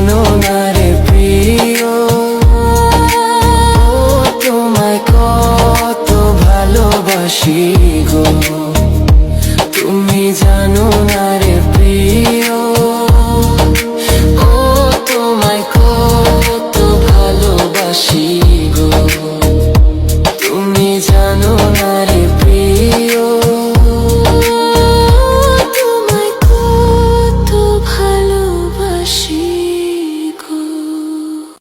no